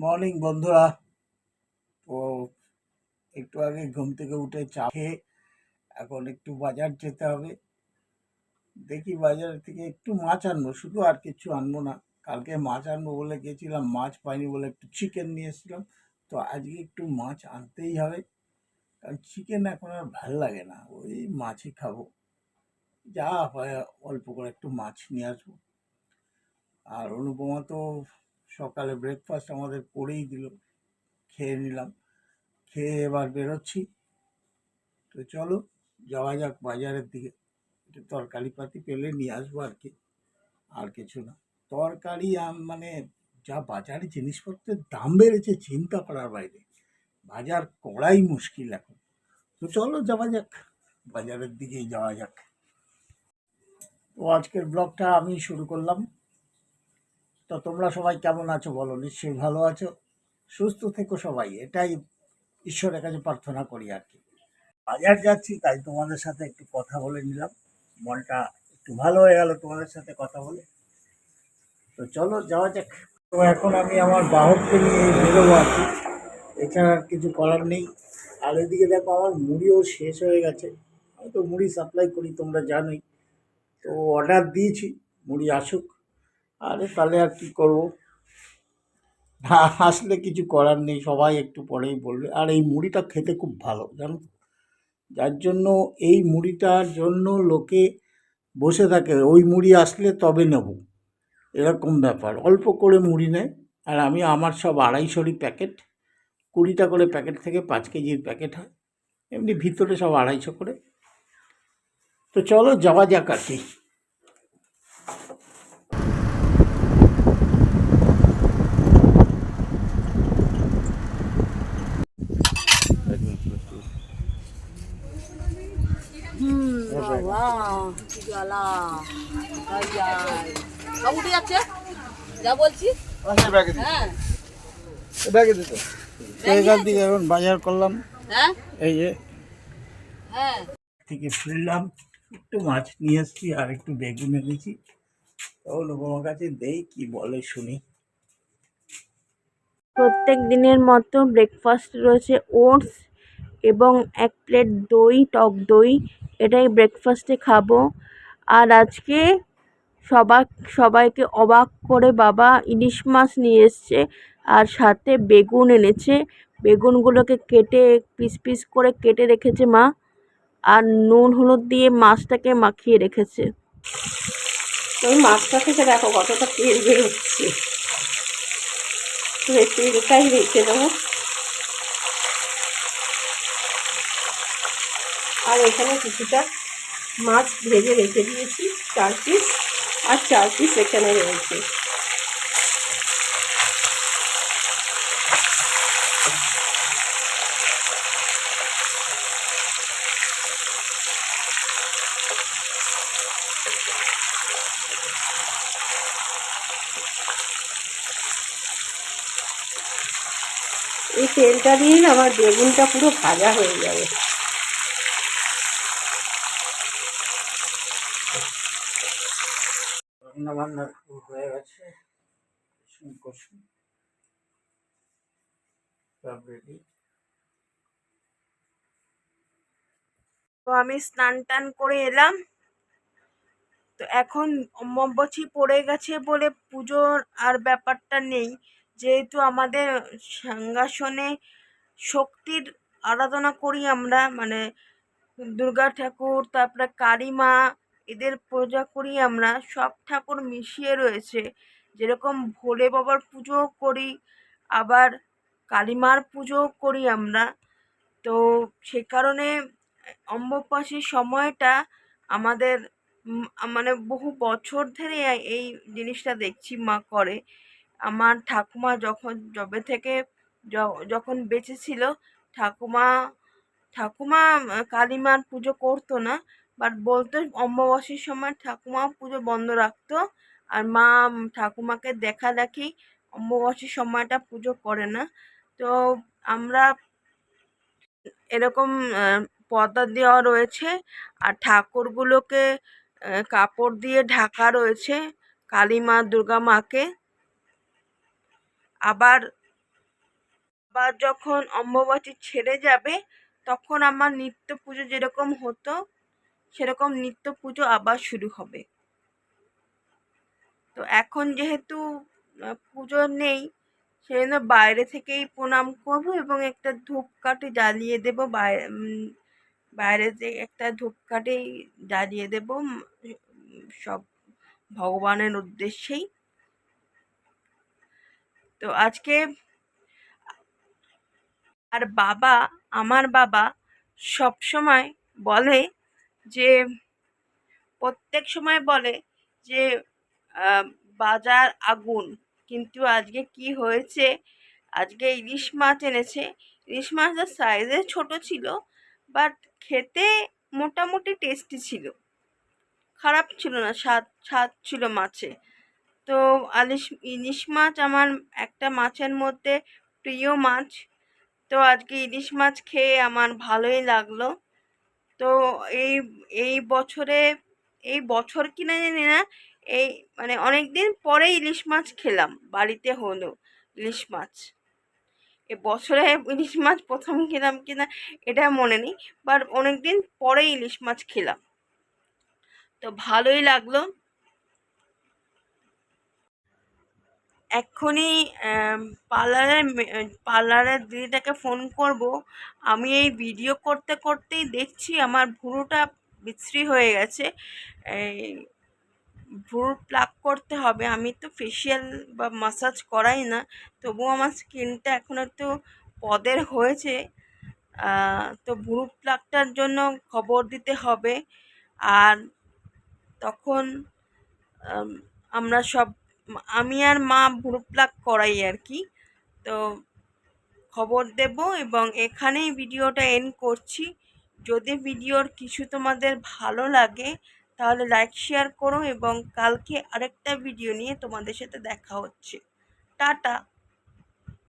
Morning বন্ধুরা। তো একটু আগে ঘুম থেকে উঠে চা খেয়ে এখন একটু বাজার যেতে হবে। দেখি বাজার থেকে একটু মাছ আনব, শুধু আর কিছু আনব না। কালকে মাছ আনব বলে গেছিলাম, মাছ পাইনি বলে একটু চিকেন নিয়ে এসেছিলাম। তো আজকে একটু মাছ আনতেই হবে, কারণ চিকেন এখন আর ভালো লাগে না, ওই মাছই খাব। যা হয় অল্প করে একটু মাছ নিয়ে আসব। আর অনুপমা তো সকালে ব্রেকফাস্ট আমাদের করেই দিল। খেয়ে নিলাম। খেয়ে এবার বেরোচ্ছি। তো চলো, যাওয়া যাক বাজারের দিকে। একটু তরকারি পাতি পেলে নিয়ে আসব আর কি। আর কিছু না। তরকারি মানে যা বাজারে জিনিসপত্রের দাম বেড়েছে, চিন্তা করার বাইরে। বাজার করাই মুশকিল এখন। তো চলো, যাওয়া যাক। বাজারের দিকেই যাওয়া যাক। তো আজকের ব্লগটা আমি শুরু করলাম। তো তোমরা সবাই কেমন আছো বলো? নিশ্চয়ই ভালো আছো। সুস্থ থেকো সবাই। এটাই ঈশ্বরের কাছে প্রার্থনা করি আর কি। বাজার যাচ্ছি, তাই তোমাদের সাথে একটু কথা বলে নিলাম। মনটা একটু ভালো হয়ে গেল তোমাদের সাথে কথা বলে। তো চলো, যাওয়া যাক। তো এখন আমি আমার বাহককে নিয়ে বেরোবো কি। এছাড়া আর কিছু করার নেই। আর এদিকে দেখো, আমার মুড়িও শেষ হয়ে গেছে। আমি তো মুড়ি সাপ্লাই করি, তোমরা জানোই। তো অর্ডার দিয়েছি, মুড়ি আসুক। আরে তাহলে আর কি করব? আসলে কিছু করার নেই, সবাই একটু পরেই বলবে। আর এই মুড়িটা খেতে খুব ভালো, জানো তো? যার জন্য এই মুড়িটার জন্য লোকে বসে থাকে, ওই মুড়ি আসলে তবে নেব। এরকম ব্যাপার। অল্প করে মুড়ি নেয় আর আমি আমার সব আড়াইশোরই প্যাকেট, কুড়িটা করে প্যাকেট থেকে পাঁচ কেজির প্যাকেট হয়, এমনি ভিতরে সব আড়াইশো করে। তো চলো, যাওয়া যাক আর কি। বাবা কি জ্বালা। সব উঠে যাচ্ছে? যা বলছি। হ্যাঁ। তো। এখান থেকে এখন বাজার করলাম। হ্যাঁ? এই যে। হ্যাঁ। থেকে ফিরলাম একটু মাছ নিয়ে এসেছি আর একটু বেগুন এনেছি। তখন আমার কাছে দেই কি বলে শুনি। প্রত্যেক দিনের মতো ব্রেকফাস্ট রয়েছে ওটস এবং এক প্লেট দই, টক দই, এটাই ব্রেকফাস্টে খাব। আর আজকে সবাক, সবাইকে অবাক করে বাবা ইলিশ মাছ নিয়ে এসছে আর সাথে বেগুন এনেছে। বেগুনগুলোকে কেটে পিস পিস করে কেটে রেখেছে মা। আর নুন হলুদ দিয়ে মাছটাকে মাখিয়ে রেখেছে। ওই মাছটা থেকে দেখো কতটা তেল বেরোচ্ছে। তেলটাই রেখে দেবো। আর এখানে কিছুটা মাছ ভেজে রেখে দিয়েছি, চার পিস আর চার পিস এখানে রয়েছে। এই তেলটা দিয়েই আমার বেগুনটা পুরো ভাজা হয়ে যাবে। রান্না বান্না হয়ে গেছে। রেডি তো আমি স্নান টান করে এলাম। তো এখন অম্বুবাচী পড়ে গেছে বলে পুজোর আর ব্যাপারটা নেই। যেহেতু আমাদের সাংগাসনে শক্তির আরাধনা করি আমরা মানে দুর্গা ঠাকুর, তারপরে কালী মা এদের পূজা করি আমরা, সব ঠাকুর মিশিয়ে রয়েছে। যেরকম ভোলে বাবার পুজোও করি, আবার কালী মার পুজোও করি আমরা। তো সে কারণে অম্বুবাচীর সময়টা আমাদের মানে বহু বছর ধরে এই জিনিসটা দেখছি মা করে। আমার ঠাকুমা যখন যবে থেকে যখন বেঁচে ছিল, ঠাকুমা ঠাকুমা, কালীমার পুজো করতো না। বাট বলতো অমাবস্যার সময় ঠাকুমা পুজো বন্ধ রাখতো। আর মা ঠাকুমাকে দেখা দেখি অমাবস্যার সময়টা পুজো করে না। তো আমরা এরকম পর্দা দেওয়া রয়েছে আর ঠাকুরগুলোকে কাপড় দিয়ে ঢাকা রয়েছে কালী মা, দুর্গা মাকে। আবার বা যখন অম্বুবাচী ছেড়ে যাবে, তখন আমার নিত্য পুজো যেরকম হতো সেরকম নিত্য পুজো আবার শুরু হবে। তো এখন যেহেতু পুজো নেই, সেজন্য বাইরে থেকেই প্রণাম করব এবং একটা ধূপকাঠি জ্বালিয়ে দেব। বাইরে থেকে একটা ধূপকাঠি জ্বালিয়ে দেব সব ভগবানের উদ্দেশ্যেই। তো আজকে আর বাবা, আমার বাবা সব সময় বলে যে প্রত্যেক সময় বলে যে বাজার আগুন। কিন্তু আজকে কি হয়েছে? আজকে ইলিশ মাছ এনেছে। ইলিশ মাছটা সাইজে ছোট ছিল বাট খেতে মোটামুটি টেস্টি ছিল। খারাপ ছিল না, স্বাদ স্বাদ ছিল মাছে। তো আলিশ, ইলিশ মাছ আমার একটা মাছের মধ্যে প্রিয় মাছ। তো আজকে ইলিশ মাছ খেয়ে আমার ভালোই লাগল। তো এই এই বছরে, এই বছর কিনা জানি না, এই মানে অনেক দিন পরে ইলিশ মাছ খেলাম, বাড়িতে হলো ইলিশ মাছ। এ বছরে ইলিশ মাছ প্রথম খেলাম কিনা এটা মনে নেই বাট অনেক দিন পরে ইলিশ মাছ খেলাম। তো ভালোই লাগল এক্ষুনি পার্লারের পার্লারের দিদিটাকে ফোন করব। আমি এই ভিডিও করতে করতেই দেখছি আমার ভুরুটা বিশ্রী হয়ে গেছে। এই, ভুরু প্লাক করতে হবে। আমি তো ফেসিয়াল বা মাসাজ করাই না, তবুও আমার স্কিনটা এখন একটু পদের হয়েছে। তো ভুরু প্লাকটার জন্য খবর দিতে হবে। আর তখন আমরা সব আমি আর মা ভ্রু প্লাক করাই আর কি। তো খবর দেব এবং এখানেই ভিডিওটা এন্ড করছি। যদি ভিডিওর কিছু তোমাদের ভালো লাগে, তাহলে লাইক শেয়ার করো এবং কালকে আরেকটা ভিডিও নিয়ে তোমাদের সাথে দেখা হচ্ছে। টাটা!